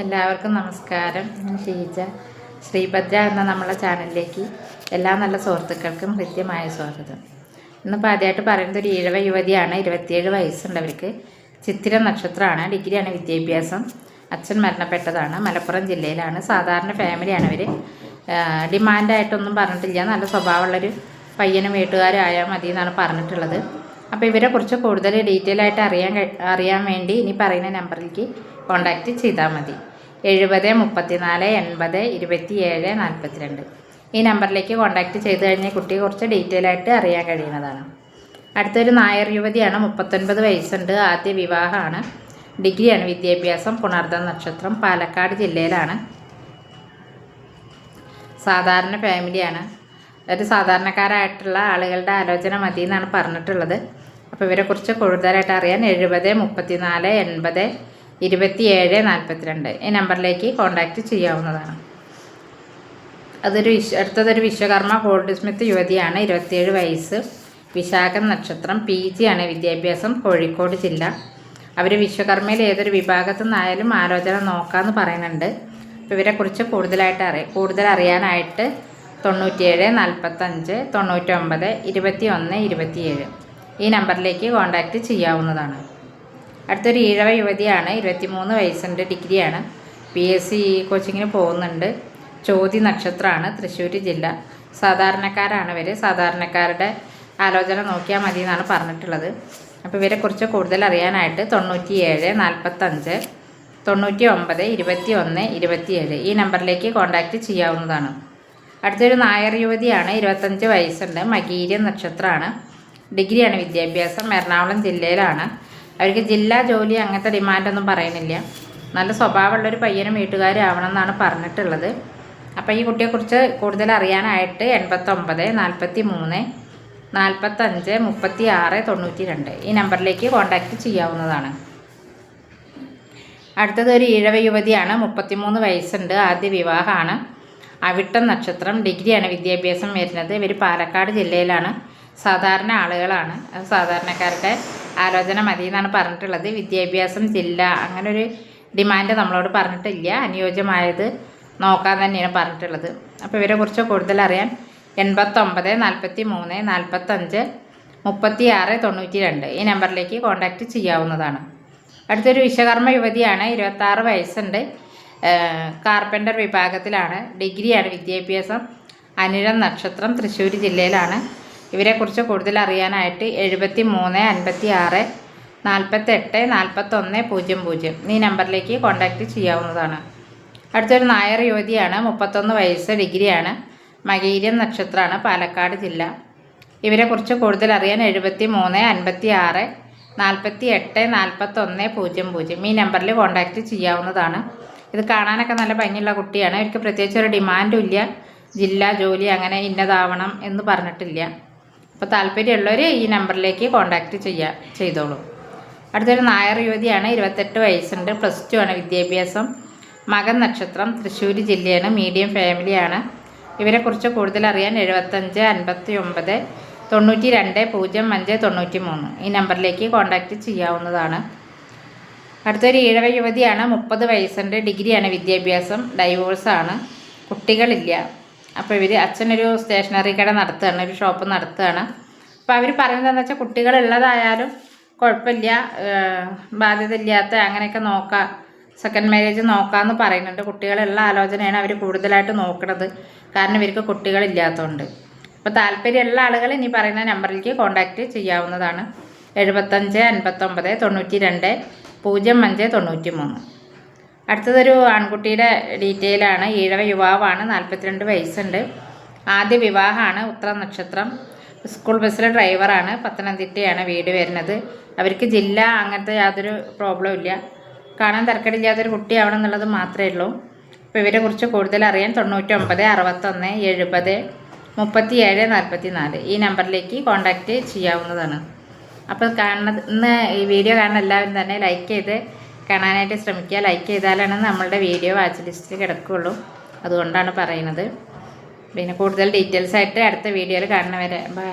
എല്ലാവർക്കും നമസ്കാരം. ഞാൻ ഷീജ. ശ്രീഭദ്ര എന്ന നമ്മളെ ചാനലിലേക്ക് എല്ലാ നല്ല സുഹൃത്തുക്കൾക്കും ഹൃദ്യമായ സ്വാഗതം. ഇന്നിപ്പോൾ ആദ്യമായിട്ട് പറയുന്നത് ഒരു ഇഴവ യുവതിയാണ് ഇരുപത്തിയേഴ് വയസ്സുള്ളവർക്ക് ചിത്തിര നക്ഷത്രമാണ്. ഡിഗ്രിയാണ് വിദ്യാഭ്യാസം. അച്ഛൻ മരണപ്പെട്ടതാണ്. മലപ്പുറം ജില്ലയിലാണ്. സാധാരണ ഫാമിലിയാണ് അവർ ഡിമാൻഡായിട്ടൊന്നും പറഞ്ഞിട്ടില്ല. നല്ല സ്വഭാവമുള്ളൊരു പയ്യനും വീട്ടുകാരും ആയാൽ മതി എന്നാണ് പറഞ്ഞിട്ടുള്ളത്. അപ്പോൾ ഇവരെ കുറിച്ച് കൂടുതൽ ഡീറ്റെയിൽ ആയിട്ട് അറിയാൻ അറിയാൻ വേണ്ടി ഇനി പറയുന്ന നമ്പറിലേക്ക് കോൺടാക്റ്റ് ചെയ്താൽ മതി. എഴുപത് മുപ്പത്തിനാല് എൺപത് ഇരുപത്തിയേഴ് നാൽപ്പത്തിരണ്ട് ഈ നമ്പറിലേക്ക് കോൺടാക്റ്റ് ചെയ്ത് കഴിഞ്ഞാൽ കുട്ടിയെ കുറച്ച് ഡീറ്റെയിൽ ആയിട്ട് അറിയാൻ കഴിയുന്നതാണ്. അടുത്തൊരു നായർ യുവതിയാണ് മുപ്പത്തൊൻപത് വയസ്സുണ്ട് ആദ്യ വിവാഹമാണ്. ഡിഗ്രിയാണ് വിദ്യാഭ്യാസം പുണർദ നക്ഷത്രം പാലക്കാട് ജില്ലയിലാണ്. സാധാരണ ഫാമിലിയാണ് ഒരു സാധാരണക്കാരായിട്ടുള്ള ആളുകളുടെ ആലോചന മതി എന്നാണ് പറഞ്ഞിട്ടുള്ളത്. അപ്പോൾ ഇവരെക്കുറിച്ച് കൂടുതലായിട്ട് അറിയാൻ എഴുപത് മുപ്പത്തിനാല് എൺപത് ഇരുപത്തിയേഴ് നാൽപ്പത്തിരണ്ട് ഈ നമ്പറിലേക്ക് കോൺടാക്റ്റ് ചെയ്യാവുന്നതാണ്. അതൊരു വിശ്വ അടുത്തതൊരു വിശ്വകർമ്മ ഗോൾഡ് സ്മിത്ത് യുവതിയാണ് ഇരുപത്തിയേഴ് വയസ്സ് വിശാഖം നക്ഷത്രം പി ജി ആണ് വിദ്യാഭ്യാസം കോഴിക്കോട് ജില്ല. അവർ വിശ്വകർമ്മയിൽ ഏതൊരു വിഭാഗത്തു നിന്നായാലും ആലോചന നോക്കാമെന്ന് പറയുന്നുണ്ട്. അപ്പോൾ ഇവരെക്കുറിച്ച് കൂടുതലായിട്ട് അറിയാം കൂടുതൽ അറിയാനായിട്ട് തൊണ്ണൂറ്റിയേഴ് നാൽപ്പത്തഞ്ച് തൊണ്ണൂറ്റൊമ്പത് ഇരുപത്തി ഒന്ന് ഇരുപത്തിയേഴ്. ഈ നമ്പറിലേക്ക് കോൺടാക്റ്റ് ചെയ്യാവുന്നതാണ്. അടുത്തൊരു ഈഴവ യുവതിയാണ് ഇരുപത്തിമൂന്ന് വയസ്സുണ്ട് ഡിഗ്രിയാണ്. പി എസ് സി കോച്ചിങ്ങിന് പോകുന്നുണ്ട്. ചോതി നക്ഷത്രമാണ് തൃശ്ശൂർ ജില്ല. സാധാരണക്കാരാണ് ഇവർ സാധാരണക്കാരുടെ ആലോചന നോക്കിയാൽ മതി എന്നാണ് പറഞ്ഞിട്ടുള്ളത്. അപ്പോൾ ഇവരെക്കുറിച്ച് കൂടുതൽ അറിയാനായിട്ട് തൊണ്ണൂറ്റി ഏഴ് നാൽപ്പത്തഞ്ച് തൊണ്ണൂറ്റി ഒമ്പത് ഇരുപത്തി ഒന്ന് ഇരുപത്തിയേഴ് ഈ നമ്പറിലേക്ക് കോൺടാക്റ്റ് ചെയ്യാവുന്നതാണ്. അടുത്തൊരു നായർ യുവതിയാണ് ഇരുപത്തഞ്ച് വയസ്സുണ്ട്. മകീര്യ നക്ഷത്രമാണ്. ഡിഗ്രിയാണ് വിദ്യാഭ്യാസം. എറണാകുളം ജില്ലയിലാണ്. അവർക്ക് ജില്ലാ ജോലി അങ്ങനത്തെ ഡിമാൻഡൊന്നും പറയുന്നില്ല. നല്ല സ്വഭാവമുള്ളൊരു പയ്യനും വീട്ടുകാരാവണം എന്നാണ് പറഞ്ഞിട്ടുള്ളത്. അപ്പോൾ ഈ കുട്ടിയെക്കുറിച്ച് കൂടുതൽ അറിയാനായിട്ട് എൺപത്തൊമ്പത് നാൽപ്പത്തി മൂന്ന് നാൽപ്പത്തഞ്ച് മുപ്പത്തി ആറ് തൊണ്ണൂറ്റി രണ്ട് ഈ നമ്പറിലേക്ക് കോൺടാക്റ്റ് ചെയ്യാവുന്നതാണ്. അടുത്തത് ഒരു ഇഴവ യുവതിയാണ്. മുപ്പത്തിമൂന്ന് വയസ്സുണ്ട്. ആദ്യ വിവാഹമാണ്. അവിട്ടം നക്ഷത്രം. ഡിഗ്രിയാണ് വിദ്യാഭ്യാസം വരുന്നത്. ഇവർ പാലക്കാട് ജില്ലയിലാണ്. സാധാരണ ആളുകളാണ്. സാധാരണക്കാരുടെ ആലോചന മതി എന്നാണ് പറഞ്ഞിട്ടുള്ളത്. വിദ്യാഭ്യാസം ജില്ല അങ്ങനൊരു ഡിമാൻഡ് നമ്മളോട് പറഞ്ഞിട്ടില്ല. അനുയോജ്യമായത് നോക്കാൻ തന്നെയാണ് പറഞ്ഞിട്ടുള്ളത്. അപ്പോൾ ഇവരെ കുറിച്ച് കൂടുതൽ അറിയാൻ എൺപത്തൊമ്പത് നാൽപ്പത്തി മൂന്ന് നാൽപ്പത്തഞ്ച് മുപ്പത്തി ആറ് തൊണ്ണൂറ്റി രണ്ട് ഈ നമ്പറിലേക്ക് കോൺടാക്റ്റ് ചെയ്യാവുന്നതാണ്. അടുത്തൊരു വിശ്വകർമ്മ യുവതിയാണ് ഇരുപത്താറ് വയസ്സുണ്ട്. കാർപ്പന്റർ വിഭാഗത്തിലാണ്. ഡിഗ്രിയാണ് വിദ്യാഭ്യാസം. അനിഴം നക്ഷത്രം തൃശ്ശൂർ ജില്ലയിലാണ്. ഇവരെക്കുറിച്ച് കൂടുതൽ അറിയാനായിട്ട് എഴുപത്തി മൂന്ന് അൻപത്തി ആറ് നാൽപ്പത്തെട്ട് നാൽപ്പത്തൊന്ന് പൂജ്യം പൂജ്യം ഈ നമ്പറിലേക്ക് കോൺടാക്റ്റ് ചെയ്യാവുന്നതാണ്. അടുത്തൊരു നായർ യുവതിയാണ് മുപ്പത്തൊന്ന് വയസ്സ് ഡിഗ്രിയാണ് മകീരിയൻ നക്ഷത്രമാണ് പാലക്കാട് ജില്ല. ഇവരെക്കുറിച്ച് കൂടുതൽ അറിയാൻ എഴുപത്തി മൂന്ന് അൻപത്തി ആറ് നാൽപ്പത്തി എട്ട് നാൽപ്പത്തൊന്ന് പൂജ്യം പൂജ്യം ഈ നമ്പറിൽ കോൺടാക്റ്റ് ചെയ്യാവുന്നതാണ്. ഇത് കാണാനൊക്കെ നല്ല ഭംഗിയുള്ള കുട്ടിയാണ്. അവർക്ക് പ്രത്യേകിച്ച് ഒരു ഡിമാൻഡും ഇല്ല. ജില്ല ജോലി അങ്ങനെ ഇന്നതാവണം എന്ന് പറഞ്ഞിട്ടില്ല. അപ്പോൾ താല്പര്യമുള്ളവർ ഈ നമ്പറിലേക്ക് കോൺടാക്റ്റ് ചെയ്യുക ചെയ്തോളൂ. അടുത്തൊരു നായർ യുവതിയാണ് ഇരുപത്തെട്ട് വയസ്സുണ്ട് പ്ലസ് ടു ആണ് വിദ്യാഭ്യാസം. മകൻ നക്ഷത്രം തൃശ്ശൂർ ജില്ലയാണ് മീഡിയം ഫാമിലിയാണ് ഇവരെക്കുറിച്ച് കൂടുതൽ അറിയാൻ എഴുപത്തഞ്ച് അൻപത്തി ഒമ്പത് തൊണ്ണൂറ്റി രണ്ട് പൂജ്യം അഞ്ച് തൊണ്ണൂറ്റി മൂന്ന് ഈ നമ്പറിലേക്ക് കോൺടാക്റ്റ് ചെയ്യാവുന്നതാണ്. അടുത്തൊരു ഈഴവ യുവതിയാണ് മുപ്പത് വയസ്സുണ്ട് ഡിഗ്രിയാണ് വിദ്യാഭ്യാസം ഡൈവോഴ്സാണ് കുട്ടികളില്ല. അപ്പോൾ ഇവർ അച്ഛനൊരു സ്റ്റേഷനറി കട നടത്തുകയാണ് ഒരു ഷോപ്പ് നടത്തുകയാണ്. അപ്പോൾ അവർ പറയുന്നത് എന്താ വെച്ചാൽ കുട്ടികളുള്ളതായാലും കുഴപ്പമില്ല ബാധ്യത ഇല്ലാത്ത അങ്ങനെയൊക്കെ നോക്കാം സെക്കൻഡ് മാരേജ് നോക്കാമെന്ന് പറയുന്നുണ്ട്. കുട്ടികളുള്ള ആലോചനയാണ് അവർ കൂടുതലായിട്ട് നോക്കുന്നത് കാരണം ഇവർക്ക് കുട്ടികളില്ലാത്തതുകൊണ്ട് അപ്പോൾ താല്പര്യമുള്ള ആളുകൾ ഇനി പറയുന്ന നമ്പറിലേക്ക് കോൺടാക്റ്റ് ചെയ്യാവുന്നതാണ്. എഴുപത്തഞ്ച് അൻപത്തൊമ്പത് തൊണ്ണൂറ്റി രണ്ട് പൂജ്യം അഞ്ച് തൊണ്ണൂറ്റി മൂന്ന് അടുത്തതൊരു ആൺകുട്ടിയുടെ ഡീറ്റെയിലാണ്. ഈഴവ യുവാവാണ്. നാൽപ്പത്തിരണ്ട് വയസ്സുണ്ട്. ആദ്യ വിവാഹമാണ് ഉത്ര നക്ഷത്രം. സ്കൂൾ ബസ്സിലെ ഡ്രൈവറാണ്. പത്തനംതിട്ടയാണ് വീട് വരുന്നത്. അവർക്ക് ജില്ല അങ്ങനത്തെ യാതൊരു പ്രോബ്ലം ഇല്ല. കാണാൻ തരക്കേടില്ലാത്തൊരു കുട്ടിയാവണം എന്നുള്ളത് മാത്രമേ ഉള്ളൂ. അപ്പോൾ ഇവരെ കുറിച്ച് കൂടുതൽ അറിയാൻ തൊണ്ണൂറ്റൊമ്പത് അറുപത്തൊന്ന് എഴുപത് മുപ്പത്തി ഏഴ് നാൽപ്പത്തി നാല് ഈ നമ്പറിലേക്ക് കോൺടാക്റ്റ് ചെയ്യാവുന്നതാണ്. അപ്പോൾ കാണുന്ന ഇന്ന് ഈ വീഡിയോ കാണുന്ന എല്ലാവരും തന്നെ ലൈക്ക് ചെയ്ത് കാണാനായിട്ട് ശ്രമിക്കുക. ലൈക്ക് ചെയ്താലാണ് നമ്മളുടെ വീഡിയോ വാച്ച് ലിസ്റ്റിൽ കിടക്കുകയുള്ളൂ. അതുകൊണ്ടാണ് പറയുന്നത്. പിന്നെ കൂടുതൽ ഡീറ്റെയിൽസ് ആയിട്ട് അടുത്ത വീഡിയോയിൽ കാണുന്നവരെ. ബൈ